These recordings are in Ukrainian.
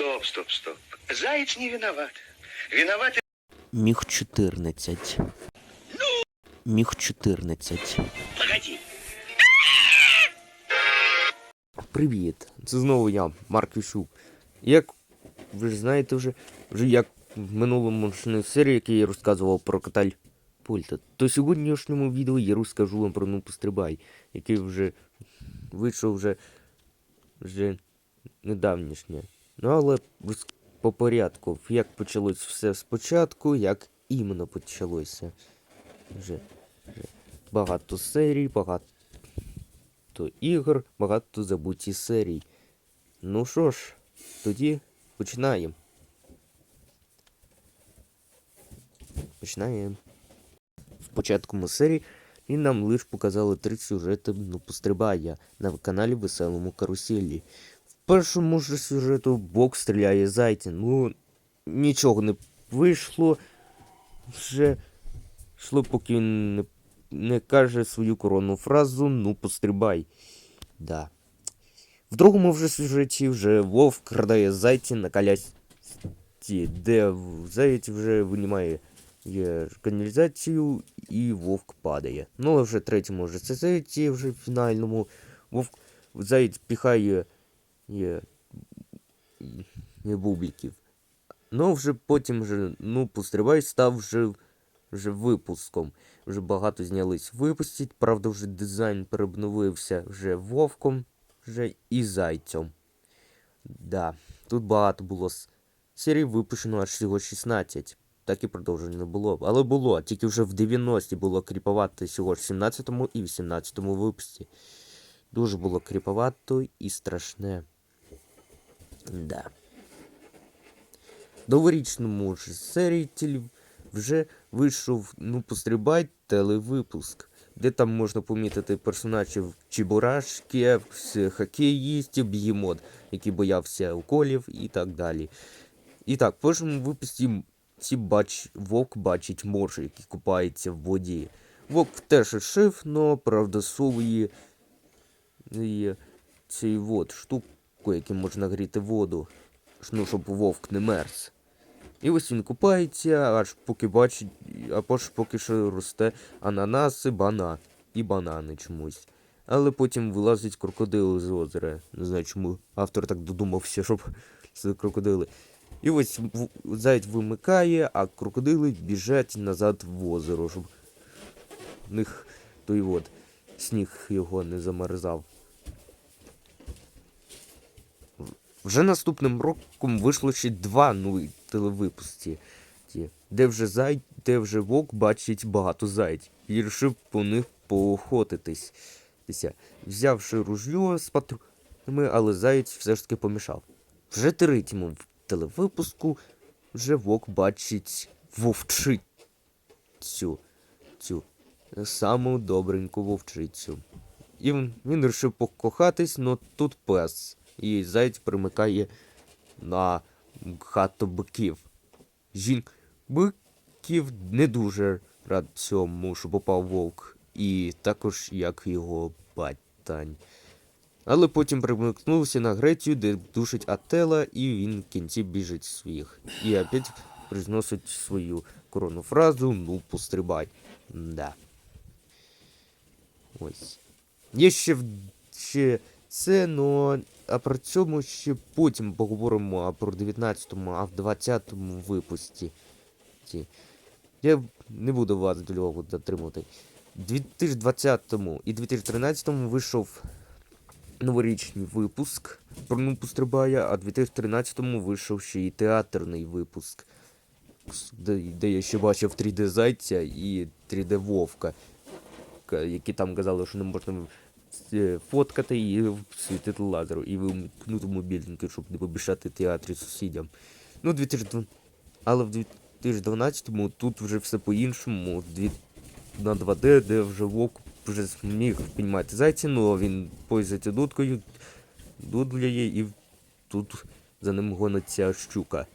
Стоп, стоп, стоп. Заяц не виноват. Виноваты Міг 14. Міг 14. Погоди. Привіт! Це знову я, Марк Віщук. Як ви ж знаєте вже, вже як в минулому серії, який я розказував про каталь Пульта, то в сьогоднішньому відео я розкажу вам про Ну Пострибай, який вже вийшов вже, вже недавнішнє. Ну але по порядку, як почалось все спочатку, як іменно почалося. Вже, вже багато серій, багато ігор, багато забуті серій. Ну що ж, тоді починаємо. Починаємо. В початку серії і нам лише показали три сюжети ну пострибая на каналі Веселому Каруселі. Першому ж сюжету Бог стріляє зайця. Ну, нічого не вийшло. Вже йшло, поки він не не каже свою коронну фразу Ну пострибай. Да. В другому вже сюжеті вже Вовк крадає зайці на колясці, де заєць вже винімає каналізацію і вовк падає. Ну, але вже в третьому вже сюжеті, вже фінальному, вовк заєць піхає є, є бубліків. Ну, вже потім вже, ну, пострибай став вже, вже випуском вже багато знялись випустять. Правда, вже дизайн переобновився вже вовком вже і зайцем. Да, тут багато було с- серій випущено аж всього 16. Так і продовження не було. Але було, тільки вже в 90-ті було кріповато всього ж в 17-му і 18-му випуску. Дуже було кріповато і страшне. Да. Новорічному ж серії вже вийшов, ну, пострибай телевипуск, де там можна помітити персонажів Чебурашки, хокеїстів, бігемот, який боявся уколів і так далі. І так, в першому випуску ці бач... вовк бачить морж, який купається в воді. Вовк теж шив, но правда совує і цей вот штуку, яким можна гріти воду, ну, щоб вовк не мерз. І ось він купається, аж поки бачить, а пош поки що росте ананаси, бана і банани чомусь. Але потім вилазить крокодил з озера. Не знаю, чому автор так додумався, щоб це крокодили. І ось заяць вимикає, а крокодили біжать назад в озеро, щоб в них той от сніг його не замерзав. Вже наступним роком вийшло ще два нові телевипуски, де вже зай, де вже вовк бачить багато зайць і вирішив по них поохотитись. Взявши ружьо з патронами, але заєць все ж таки помішав. Вже третьому телевипуску вже вовк бачить вовчицю. Цю саму добреньку вовчицю. І він вирішив покохатись, но тут пес. І заєць примикає на хату биків. Жін биків не дуже рад цьому, що попав вовк, і також як його батань. Але потім примикнувся на Грецію, де душить Атела, і він в кінці біжить своїх. І опять произносить свою коронну фразу Ну, пострибай. Да. Ось. Є ще, ще це, но а про цьому ще потім поговоримо а про 19-му, а в 20-му випуску. Ті. Я не буду вас довго дотримувати. В 2020 і 2013 вийшов новорічний випуск про ну пострибає, а в 2013-му вийшов ще і театрний випуск, де, де я ще бачив 3D зайця і 3D вовка, які там казали, що не можна фоткати і світити лазеру, і вимкнути мобільники, щоб не побішати театрі сусідям. Ну, 2012, але в 2012-му тут вже все по-іншому. На 2D, де вже вовк вже зміг піднімати зайці, ну а він пользується дудкою, дудляє і тут за ним гониться щука.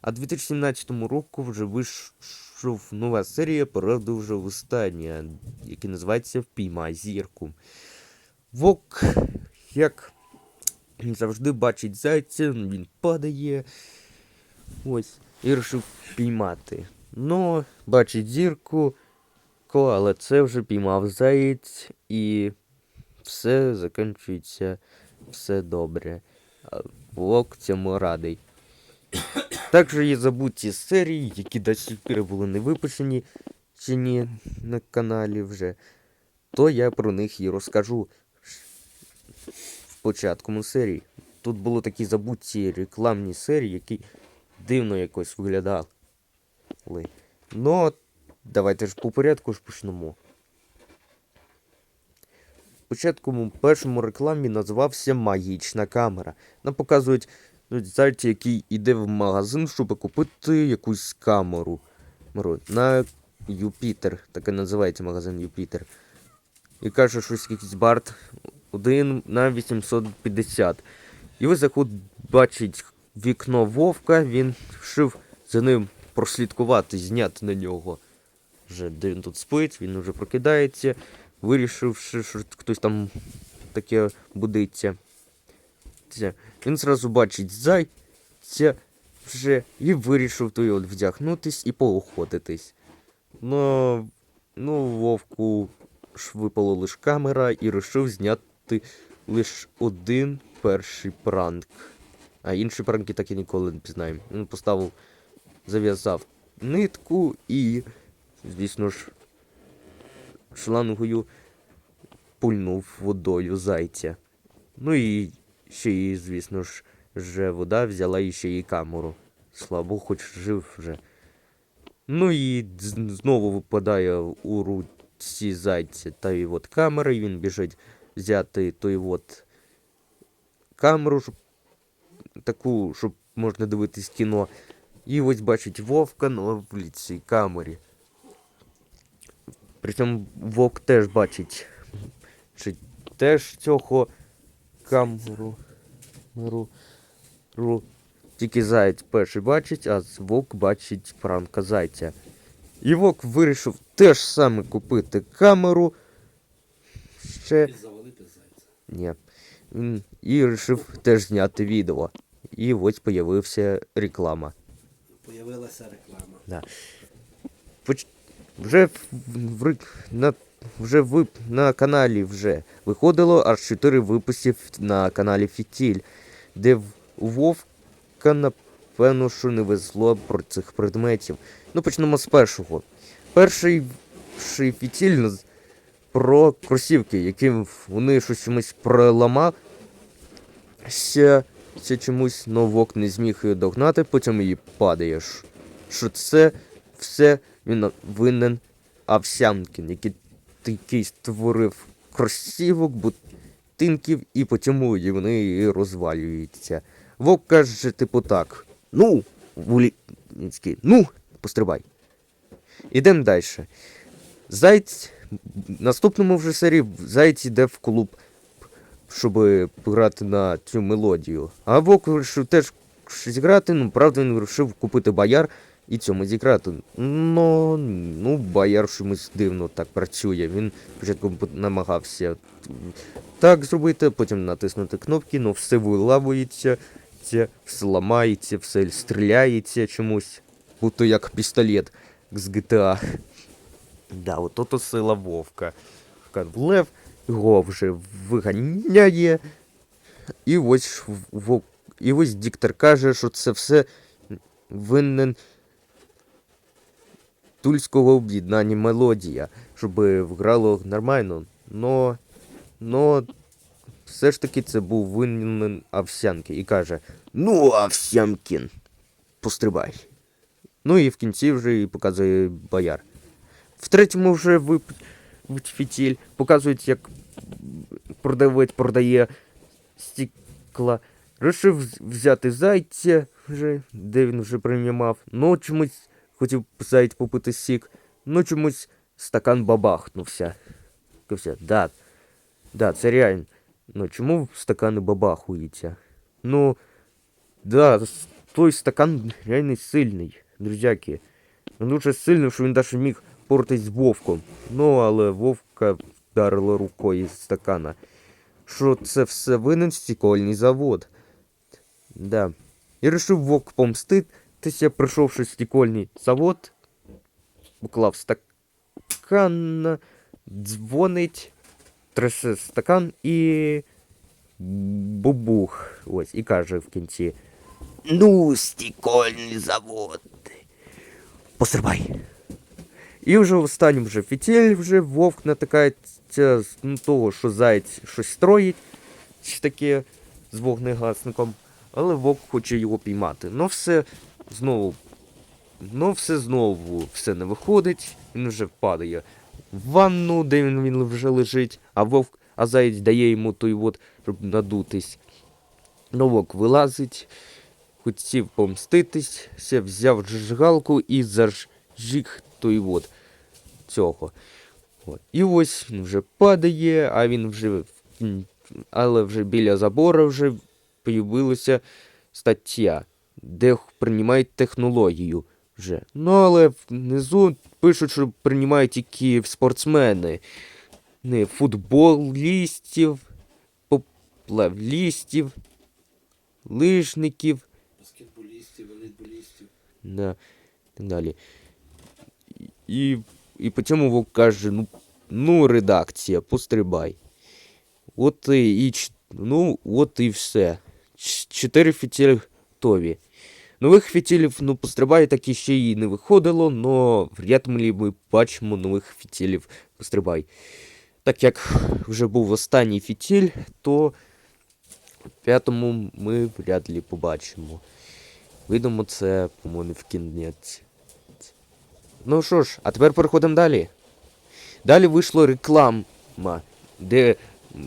А 2017 року вже вийшов нова серія, вже остання, яка називається Впіймай зірку. Вовк, як завжди бачить зайця, він падає. Ось. І вирішив піймати. Ну, бачить зірку, але це вже піймав заєць і все закінчується все добре. А Вовк цьому радий. Також є забуті серії, які до сих пір були не випущені чи ні на каналі вже. То я про них і розкажу в початку серії. Тут були такі забуті рекламні серії, які дивно якось виглядали. Ну, давайте ж по порядку ж почнемо. Спочатку першому рекламі називався Магічна камера. Нам показують ну, який йде в магазин, щоб купити якусь камеру. На Юпітер. Так і називається магазин Юпітер. І каже, щось якийсь бард 1 на 850. І ви заход бачить вікно вовка, він вшив за ним прослідкувати, зняти на нього. Вже де він тут спить, він вже прокидається, вирішивши, що хтось там таке будиться. Це. Він зразу бачить зайця вже і вирішив той от вдягнутись і поохотитись. Ну, ну вовку ж випала лише камера і вирішив зняти лише один перший пранк. А інші пранки так і ніколи не пізнаємо. Він поставив, зав'язав нитку і, звісно ж, шлангою пульнув водою зайця. Ну і ще й, звісно ж, вже вода взяла і ще й камеру. Слава хоч жив вже. Ну і знову випадає у руці зайця та й от камера, і він біжить взяти той от камеру, щоб таку, щоб можна дивитись кіно. І ось бачить вовка на цій камері. Причому вовк теж бачить чи теж цього камеру. Ру, ру. Тільки заєць перший бачить, а вовк бачить пранка зайця. І вовк вирішив теж саме купити камеру. Ще. І завалити зайця. Ні. І вирішив теж зняти відео. І ось появився реклама. Появилася реклама. Поч... Вже в... в... на... вже ви... на каналі вже виходило аж 4 випусків на каналі Фітіль, де у Вовка, напевно, що не везло про цих предметів. Ну, почнемо з першого. Перший фітіль про кросівки, які вони щось чомусь проламав. Ще, ще чомусь новок не зміг її догнати, потім її падаєш. Що це все він винен Овсянкін, який такий створив кросівок, бутинків, і потім і вони розвалюються. Вовк каже, типу так. Ну, Вуліцький, ну, пострибай. Ідемо далі. Зайць. В наступному вже серії Зайць іде в клуб, щоб грати на цю мелодію. А Вовк вирішив теж щось грати, ну правда він вирішив купити бояр і цьому зіграти. Ну, ну, бояр чомусь дивно так працює. Він спочатку намагався так зробити, потім натиснути кнопки, ну все вилавується, все ламається, все стріляється чомусь, будто як пістолет з GTA. Да, от ото сила вовка. Лев його вже виганяє. І ось. І ось диктор каже, що це все винен тульського об'єднання мелодія, щоб грало нормально. Но, но все ж таки це був винен Овсянки. І каже: Ну, Овсянкін, пострибай. Ну і в кінці вже і показує бояр. В третьому вже вип... фітіль показують, як продавець продає стекла. Рішив взяти зайця, вже, де він вже приймав. Ну, чомусь хотів зайць попити сік, ну чомусь стакан бабахнувся. Кажу, Да, да, це реально. Ну чому стакани бабахуються? Ну, да, той стакан реально сильний, друзяки. Він дуже сильний, що він навіть міг портись з вовком. Ну, але вовка вдарила рукою з стакана. що це все винен стікольний завод. Да. І вирішив вовк помститися, прийшовши в стікольний завод, уклав стакан, дзвонить, трясе стакан і. Бубух. Ось, і каже в кінці. Ну, стікольний завод. Пострибай. І вже в останньому вже фітіль вже вовк натикається з ну, того, що заєць щось строїть, таке з вогнегасником, але вовк хоче його піймати. Ну все знову. Ну все знову все не виходить, він вже падає в ванну, де він, він вже лежить, а вовк, а заєць дає йому той от, щоб надутись. Вовк вилазить, хотів помститись, взяв жигалку і зажіг той от цього. От. І ось він вже падає, а він вже. Але вже біля забору вже появилася стаття, де приймають технологію вже. Ну, але внизу пишуть, що приймають тільки спортсмени. Не футболістів, поплавлістів, лижників. Баскетболістів, волейболістів. Да, так далі. І, і по цьому каже, ну, ну, редакція, пострибай. От і, і ну, от і все. Чотири фітілі готові. Нових фітілів, ну, пострибай так і ще й не виходило, но вряд ли ми бачимо нових фітілів пострибай. Так як вже був останній фітіль, то в п'ятому ми вряд ли побачимо. Видимо, це, по-моєму, в кінець. Ну що ж, а тепер переходимо далі. Далі вийшла реклама, де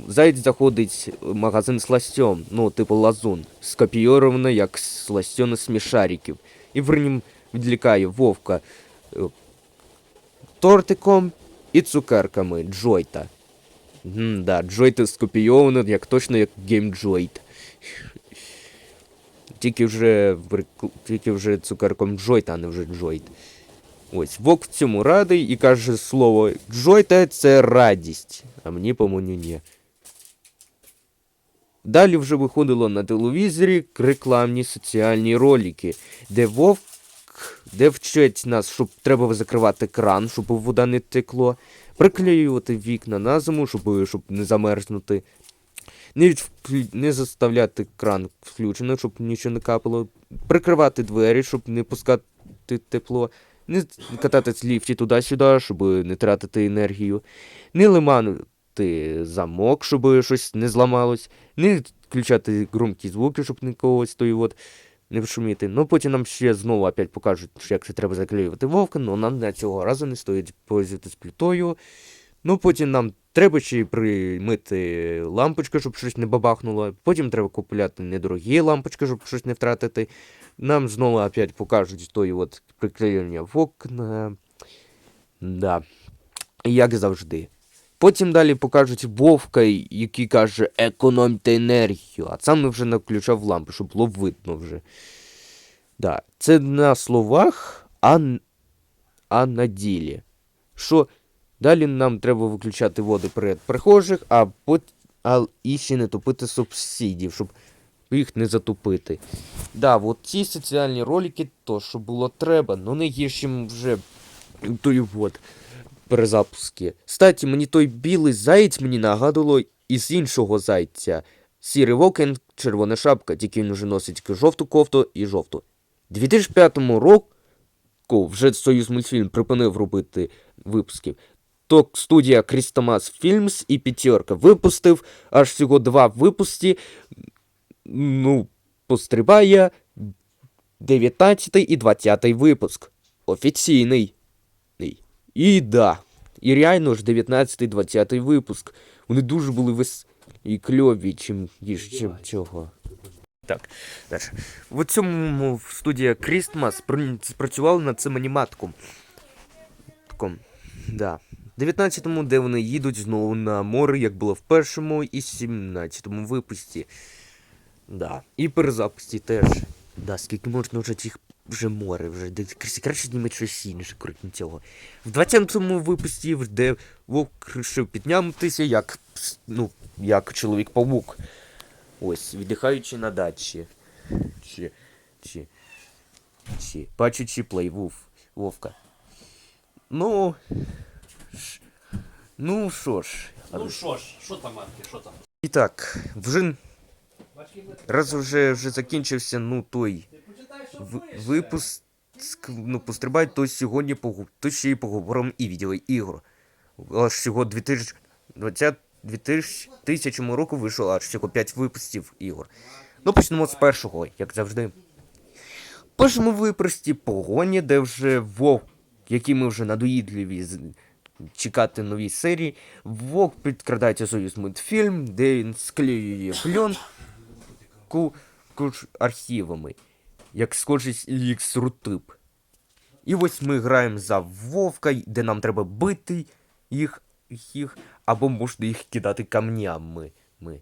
Заєць заходить в магазин з ластем, ну, типу лазун, скопійовано як сластьона смішариків. І в ньому відлікає вовка е, тортиком і цукерками Джойта. М, да, Джойта скопійовано як точно як Joy. Тільки вже, тільки вже цукерком Джойт, а не вже Джойт. Ось, Вок в цьому радий і каже слово Джойта це радість. А мені, по-моєму, ні. Далі вже виходило на телевізорі рекламні соціальні ролики, де Вовк, де вчать нас, щоб треба закривати кран, щоб вода не текло, приклеювати вікна на зиму, щоб, щоб не замерзнути. Не, відвклю- не заставляти кран включено, щоб нічого не капало. Прикривати двері, щоб не пускати тепло. Не кататись ліфті туди-сюди, щоб не тратити енергію. Не лиманити замок, щоб щось не зламалось. Не включати громкі звуки, щоб нікого той от не шуміти. Ну потім нам ще знову опять покажуть, як це треба заклеювати вовка, але нам на цього разу не стоїть пользуватись плитою. Ну, потім нам треба ще примити лампочки, щоб щось не бабахнуло. Потім треба купляти недорогі лампочки, щоб щось не втратити. Нам знову опять покажуть той от приклеєння в окна. Да. Як завжди. Потім далі покажуть вовка, який каже економте енергію, а сам вже наключав лампи, щоб було видно вже. Да. Це на словах, а, а на ділі. Що Далі нам треба виключати води перед прихожих, а, пот... а і ще не топити субсидів, щоб їх не затопити. Да, от ці соціальні ролики, то що було треба, ну не гіршим вже той вот перезапуски. Кстати, мені той білий заєць мені нагадувало із іншого зайця. Сірий вокен, червона шапка, тільки він вже носить жовту кофту і жовту. У 2005 року вже Союз мультфільм припинив робити випусків то студія Крістомас Фільмс і П'ятерка випустив аж всього два випуски. Ну, пострибає 19 і 20 випуск. Офіційний. І да. І реально ж 19-20 випуск. Вони дуже були вес... і кльові, чим, ніж, чим цього. Так, далі. В цьому студія Крістмас спрацювала над цим аніматком. Таком, да. 19-му, де вони їдуть знову на море, як було в першому і 17-му випусті. Да. І перезапусті теж. Да, скільки можна вже цих вже море, вже де- краще, знімати щось інше, крім цього. В 20-му випуску, де вовк вирішив піднятися, як, ну, як чоловік-павук. Ось, віддихаючи на дачі. Чи, чи, чи, бачачи плей вов, вовка. Ну, ш- ну що ж. Ну що ж, що там, Марки, що там? І так, вже раз вже, вже закінчився, ну той випуск, ну, пострибай, то сьогодні погу- то ще й поговоримо і відеоігр. Аж всього 2020 2000 року вийшло аж всього 5 випусків ігор. Ну, почнемо з першого, як завжди. Першому випуску погоні, де вже вовк, який ми вже надоїдливі чекати нові серії, вовк підкрадається союз мультфільм, де він склеює пленку архівами, як схожість X рутип. І ось ми граємо за вовка, де нам треба бити їх, їх або можна їх кидати камнями. Ми.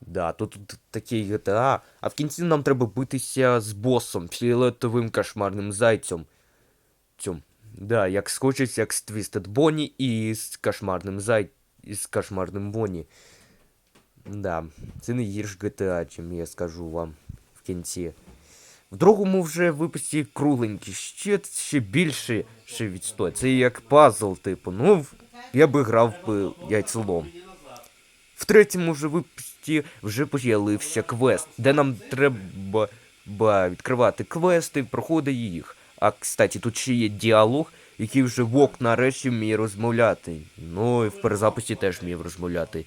Да, тут, тут такий GTA, а в кінці нам треба битися з босом, фіолетовим кошмарним зайцем. Цьом. Да, як схочеться, як з Twisted Bonnie і з кошмарним зай... і з кошмарним Bonnie. Да, це не гірш GTA, чим я скажу вам в кінці. В другому вже випусті кругленький, ще, ще більше ще відстой. Це як пазл, типу. Ну, я би грав би яйцелом. В третьому вже випусті вже з'явився квест, де нам треба ба, відкривати квести, проходити їх. А кстати, тут ще є діалог, який вже вовк нарешті вміє розмовляти. Ну і в перезаписі теж вмів розмовляти.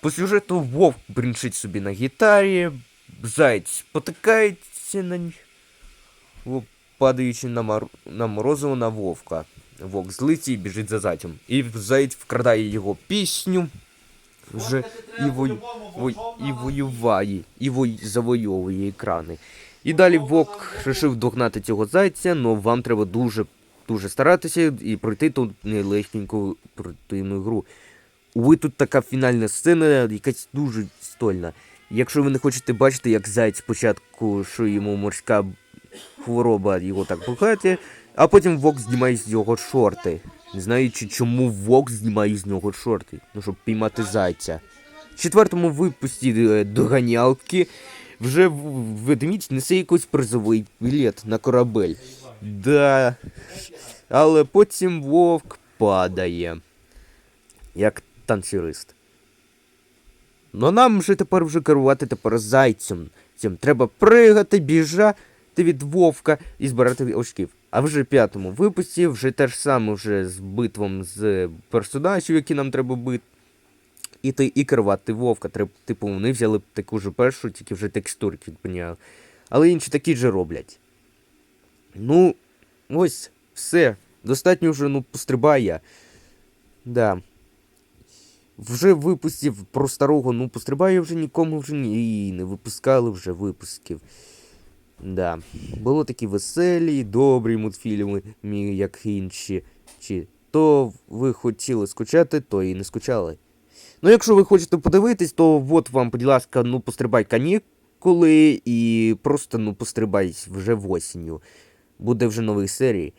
По сюжету вовк бринчить собі на гітарі, заяць потикається на падаючи на, мор... на морозиво на вовка. Вовк злиться і біжить за зайцем. І заєць вкрадає його пісню. Вже і, вой... Вой... і воюває, і вой... завойовує екрани. І далі Вовк вирішив догнати цього зайця, але вам треба дуже дуже старатися і пройти ту нелегеньку противну гру. Увы, тут така фінальна сцена, якась дуже стольна. Якщо ви не хочете бачити, як заяць спочатку, що йому морська хвороба його так пухає, а потім Вок знімає з нього шорти. Не знаючи, чому Вок знімає з нього шорти. Ну, щоб піймати зайця. В четвертому випусті е, доганялки вже ведмідь несе якийсь призовий білет на корабель. Да. Але потім вовк падає. Як танцюрист. Ну нам вже тепер вже керувати тепер зайцем. Цим треба пригати, біжати від вовка і збирати очків. А вже в п'ятому випуску вже те ж саме вже з битвом з персонажів, які нам треба бити. І ти і керувати вовка. Типу, вони взяли таку ж першу, тільки вже текстурки підпиняли. Але інші такі ж роблять. Ну, ось, все. Достатньо вже, ну, пострибає. Да. Вже випустив про старого, ну, пострибає вже нікому вже ні, не випускали вже випусків. Да. Було такі веселі, добрі мультфільми, як інші. Чи то ви хотіли скучати, то і не скучали. Ну, якщо ви хочете подивитись, то от вам, будь ласка, ну пострибай канікули і просто ну пострибай вже в осінню. Буде вже нові серії.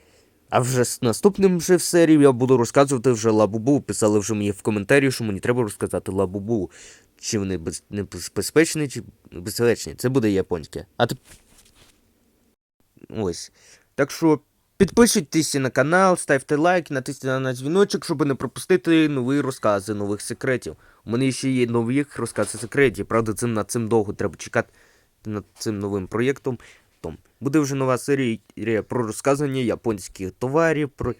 А вже з наступним вже в серії я буду розказувати вже Лабубу. Писали вже мені в коментарі, що мені треба розказати Лабубу. Чи вони без... небезпечні, чи безпечні. Це буде японське. А ти... Ось. Так що підписуйтесь на канал, ставте лайк, натисніть на дзвіночок, щоб не пропустити нові розкази нових секретів. У мене ще є нові розкази секретів. Правда, цим над цим довго треба чекати над цим новим проєктом. Том. Буде вже нова серія про розказування японських товарів, про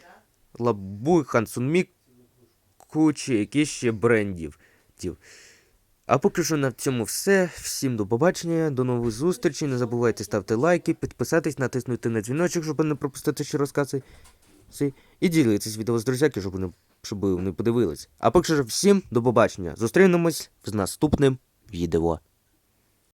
лабу, хансунміку чи якісь ще брендів. А поки що на цьому все. Всім до побачення, до нових зустрічей. Не забувайте ставити лайки, підписатись, натиснути на дзвіночок, щоб не пропустити ще розкази. І ділитись відео з друзяки, щоб вони, щоб вони подивились. А поки що всім до побачення. Зустрінемось з наступним відео.